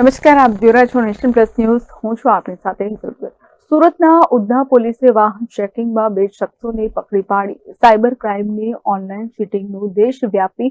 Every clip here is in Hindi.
નમસ્કાર, આપ જોઈ રહ્યા છો નેશન પ્લસ ન્યૂઝ. હું છું આપની સાથે સુરતના ઉધના પોલીસે વાહન ચેકિંગમાં બે શખ્સોને પકડી પાડી. સાયબર ક્રાઇમની ઓનલાઈન ચીટિંગનું દેશવ્યાપી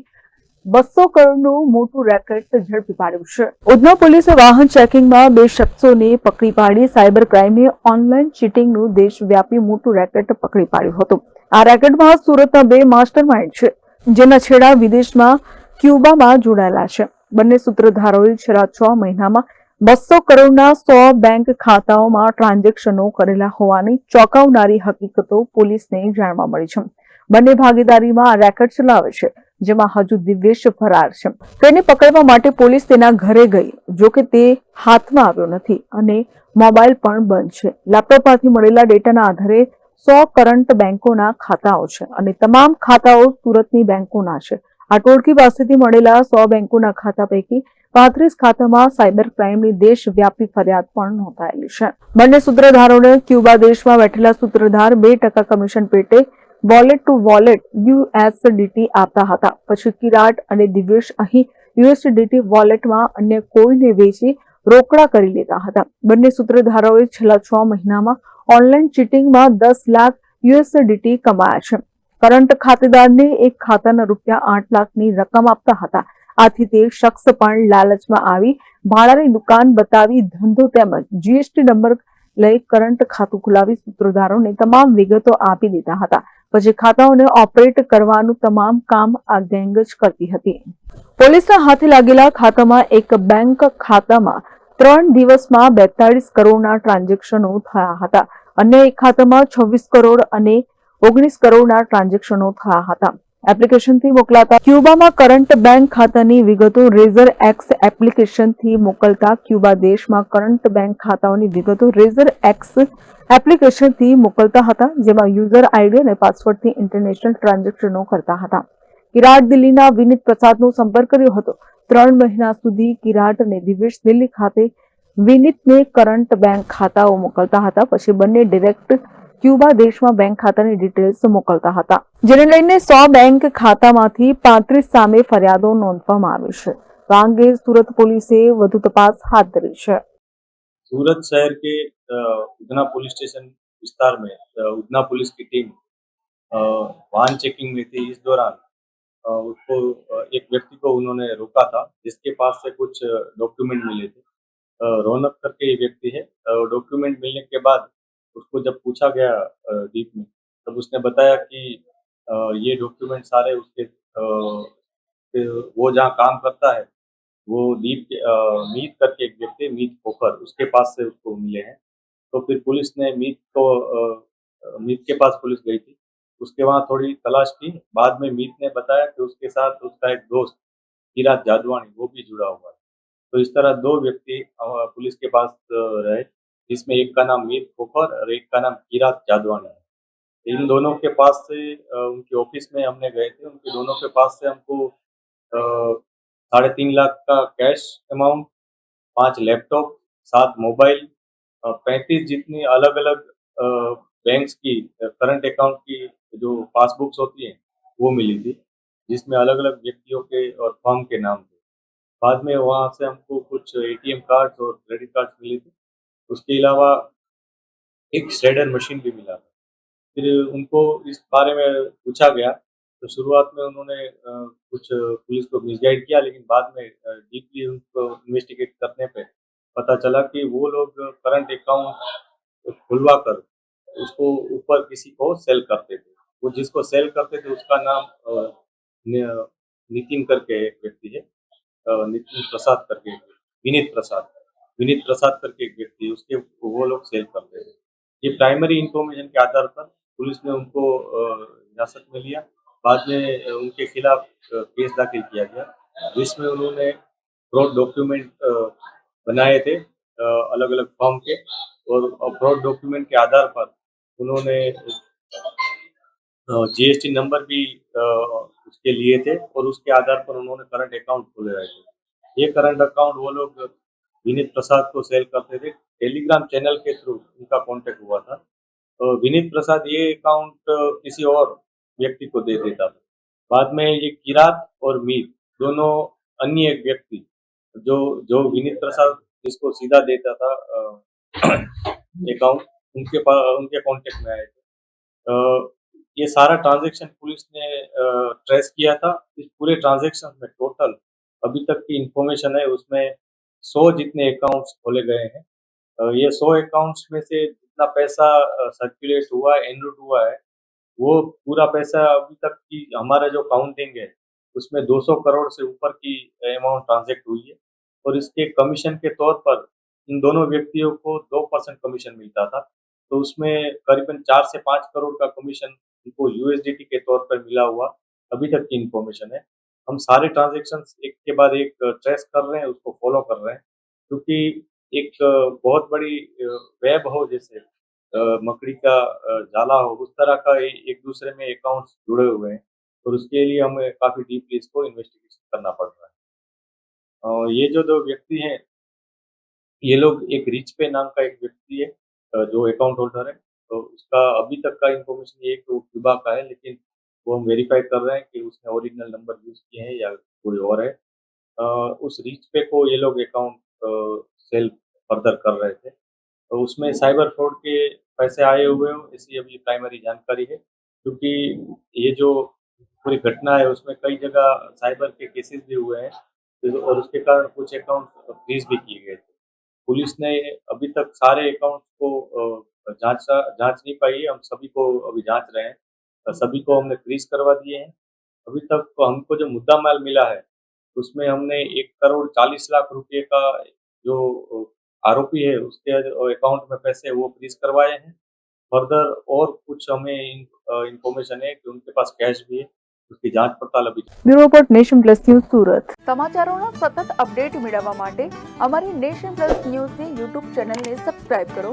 બસો કરોડનું મોટું રેકેટ ઝડપી પાડ્યું છે. ઉધના પોલીસે વાહન ચેકિંગમાં બે શખ્સોને પકડી પાડી, સાયબર ક્રાઇમની ઓનલાઈન ચીટિંગનું દેશવ્યાપી મોટું રેકેટ પકડી પાડ્યું હતું. આ રેકેટમાં સુરતના બે માસ્ટર માઇન્ડ છે, જેના છેડા વિદેશમાં ક્યુબામાં જોડાયેલા છે. બંને સૂત્રધારોએ છેલ્લા છ મહિનામાં બસો કરોડના સો બેંક ખાતાઓમાં ટ્રાન્ઝેક્શનો કરેલા હોવાની ચોંકાવનારી હકીકતો પોલીસને જાણવા મળી છે. બંને ભાગીદારીમાં રેકેટ ચલાવે છે, જેમાં હજુ દિવ્યેશ ફરાર છે. તેને પકડવા માટે પોલીસ તેના ઘરે ગઈ, જો કે તે હાથમાં આવ્યો નથી અને મોબાઈલ પણ બંધ છે. લેપટોપમાંથી મળેલા ડેટાના આધારે સો કરંટ બેંકોના ખાતાઓ છે અને તમામ ખાતાઓ સુરતની બેંકોના છે. આ ટોળકી પાસેથી મળેલા સો બેંકોના ખાતા પૈકી પાંત્રીસ ખાતામાં સાયબર ક્રાઇમની દેશવ્યાપી ફરિયાદ પણ નોંધાયેલી છે. બંને સૂત્રધારોને ક્યુબા દેશમાં બેઠેલા સૂત્રધાર બે ટકા કમિશન પેટે વોલેટ ટુ વોલેટ યુએસડીટી આપતા હતા. પછી કિરાટ અને દિવ્યેશ અહીં યુએસડીટી વોલેટમાં અન્ય કોઈને વેચી રોકડા કરી લેતા હતા. બંને સૂત્રધારોએ છેલ્લા છ મહિનામાં ઓનલાઈન ચીટિંગમાં દસ લાખ યુએસડીટી કમાયા છે. કરંટ ખાતેદારને એક ખાતાના રૂપિયા આઠ લાખની રકમ આપતા હતા. આથી તે શખ્સ પણ લાલચમાં આવી. ભાડાની દુકાન બતાવી ધંધો તેમજ જીએસટી નંબર લઈ કરંટ ખાતું ખોલાવી સૂત્રધારોને તમામ વિગતો આપી દેતા હતા. પછી ખાતાઓને ઓપરેટ કરવાનું તમામ કામ આ ગેંગ જ કરતી હતી. પોલીસના હાથે લાગેલા ખાતામાં એક બેંક ખાતામાં ત્રણ દિવસમાં બેતાળીસ કરોડના ટ્રાન્ઝેક્શનો થયા હતા. અન્ય એક ખાતામાં છવ્વીસ કરોડ અને ઓગણીસ કરોડના ટ્રાન્ઝેક્શનો થયા હતા. એપ્લિકેશનથી મોકલાતા ક્યુબામાં કરંટ બેંક ખાતાની વિગતો રેઝર એક્સ એપ્લિકેશનથી મોકલતા ક્યુબા દેશમાં કરંટ બેંક ખાતાઓની વિગતો રેઝર એક્સ એપ્લિકેશનથી મોકલતા હતા, જેમાં યુઝર આઈડી અને પાસવર્ડથી ઇન્ટરનેશનલ ટ્રાન્ઝેક્શનો કરતા હતા. કિરાટ દિલ્હીના વિનીત પ્રસાદનો સંપર્ક કર્યો હતો. ત્રણ મહિના સુધી કિરાટ અને દિવેશ દિલ્હી ખાતે વિનીતને કરંટ બેંક ખાતાઓ મોકલતા હતા, પછી બંને ડિરેક્ટ ક્યુબા દેશમાં બેંક ખાતાની ડિટેલ્સ મોકલતા હતા જેને લઈને સો બેંક ખાતામાંથી પાંત્રીસ સામે ફરિયાદો નોંધવામાં આવી છે તો આ અંગે સુરત પોલીસે વધુ તપાસ હાથ ધરી છે सूरत शहर के अ, उधना पुलिस स्टेशन विस्तार में अ, उधना पुलिस की टीम अ, वाहन चेकिंग में थी इस दौरान अ, उसको अ, एक व्यक्ति को उन्होंने रोका था जिसके पास से कुछ डॉक्यूमेंट मिले थे अ, रौनक करके ये व्यक्ति है डॉक्यूमेंट मिलने के बाद उसको जब पूछा गया डीप में, तब उसने बताया कि ये डॉक्यूमेंट सारे उसके वो जहाँ काम करता है, वो दीप मीत करके एक व्यक्ति, मीत पोखर उसके पास से उसको मिले हैं। तो फिर पुलिस ने मीत को मीत के पास पुलिस गई थी। उसके वहाँ थोड़ी तलाश की। बाद में मीत ने बताया कि उसके साथ उसका एक दोस्त किरात जादवानी, वो भी जुड़ा हुआ है। तो इस तरह दो व्यक्ति पुलिस के पास रहे। जिसमें एक का नाम मीत खोखर और एक का नाम किरात जादवानी है। इन दोनों के पास से उनके ऑफ़िस में हमने गए थे। उनके दोनों के पास से हमको साढ़े तीन लाख का कैश अमाउंट, पाँच लैपटॉप, सात मोबाइल पैंतीस जितनी अलग अलग बैंक्स की करंट अकाउंट की जो पासबुक्स होती हैं, वो मिली थी, जिसमें अलग अलग व्यक्तियों के और फॉर्म के नाम थे। बाद में वहाँ से हमको कुछ एटीएम कार्ड्स और क्रेडिट कार्ड्स मिले थे। उसके अलावा एक श्रेडर मशीन भी मिला फिर उनको इस बारे में पूछा गया तो शुरुआत में उन्होंने कुछ पुलिस को मिसगाइड किया, लेकिन बाद में डीपली उनको इन्वेस्टिगेट करने पे पता चला कि वो लोग करंट अकाउंट खुलवा कर उसको ऊपर किसी को सेल करते थे। वो जिसको सेल करते थे, उसका नाम नितिन करके एक व्यक्ति है नितिन प्रसाद करके, विनीत प्रसाद। विनीत प्रसाद करके एक व्यक्ति उसके वो लोग सेल करते थे ये प्राइमरी इंफॉर्मेशन के आधार पर पुलिस ने उनको हिरासत में लिया। बाद में उनके खिलाफ केस दाखिल किया गया, जिसमें उन्होंने फ्रॉड डॉक्यूमेंट बनाए थे अलग अलग फॉर्म के। और फ्रॉड डॉक्यूमेंट के आधार पर उन्होंने जीएसटी नंबर भी उसके लिए थे और उसके आधार पर उन्होंने करंट अकाउंट खोले रहे थे। ये करंट अकाउंट वो लोग विनीत प्रसाद को सेल करते थे। टेलीग्राम चैनल के थ्रू उनका कांटेक्ट हुआ था। तो विनीत प्रसाद ये अकाउंट किसी और व्यक्ति को दे देता था। बाद में ये किरात और मीर दोनों अन्य एक व्यक्ति जो जो विनीत प्रसाद जिसको सीधा देता था अकाउंट उनके पास उनके कांटेक्ट में आए थे। ये सारा ट्रांजैक्शन पुलिस ने ट्रेस किया था। इस पूरे ट्रांजैक्शन में टोटल अभी तक की इंफॉर्मेशन है, उसमें सौ जितने अकाउंट्स खोले गए हैं। ये सौ अकाउंट्स में से जितना पैसा सर्कुलेट हुआ है एनरूट हुआ है, वो पूरा पैसा अभी तक की हमारा जो काउंटिंग है, उसमें 200 करोड़ से ऊपर की अमाउंट ट्रांजेक्ट हुई है। और इसके कमीशन के तौर पर इन दोनों व्यक्तियों को दो परसेंट कमीशन मिलता था। तो उसमें करीबन चार से पाँच करोड़ का कमीशन उनको यूएसडीटी के तौर पर मिला हुआ, अभी तक की इन्फॉर्मेशन है। हम सारे ट्रांजेक्शन एक के बाद एक ट्रेस कर रहे हैं उसको फॉलो कर रहे हैं क्योंकि एक बहुत बड़ी वेब हो जैसे मकड़ी का जाला हो उस तरह का एक दूसरे में अकाउंट्स जुड़े हुए हैं और उसके लिए हमें काफ़ी डीपली इसको इन्वेस्टिगेशन करना पड़ रहा है। अ, ये जो दो व्यक्ति हैं ये लोग एक रिच पे नाम का एक व्यक्ति है जो अकाउंट होल्डर है तो उसका अभी तक का इंफॉर्मेशन ये है कि वो क्यूबा का है लेकिन वो हम वेरीफाई कर रहे हैं कि उसने ओरिजिनल नंबर यूज़ किए हैं या कोई और है। अ, उस रिच पे को ये लोग अकाउंट सेल फर्दर कर रहे थे। तो उसमें साइबर फ्रॉड के पैसे आए हुए हो ऐसी अभी प्राइमरी जानकारी है। क्योंकि ये जो पूरी घटना है उसमें कई जगह साइबर के केसेस भी हुए हैं तो- और उसके कारण कुछ अकाउंट फ्रीज भी किए गए थे। पुलिस ने अभी तक सारे अकाउंट को जाँच जाँच नहीं पाई है हम सभी को अभी जाँच रहे हैं। सभी को हमने फ्रीज करवा दिए हैं अभी तक तो हमको जो मुद्दा माल मिला है उसमें हमने एक करोड़ चालीस लाख रुपए का जो आरोपी है उसके अकाउंट में पैसे हैं, वो फ्रीज करवाए हैं फर्दर और कुछ हमें इंफॉर्मेशन है कि उनके पास कैश भी है उसकी जांच पड़ताल अभी bureau report nation plus news Surat સમાચારોના સતત અપડેટ મેળવવા માટે અમારી નેશન પ્લસ ન્યૂઝની યુટ્યુબ ચેનલને સબસ્ક્રાઇબ કરો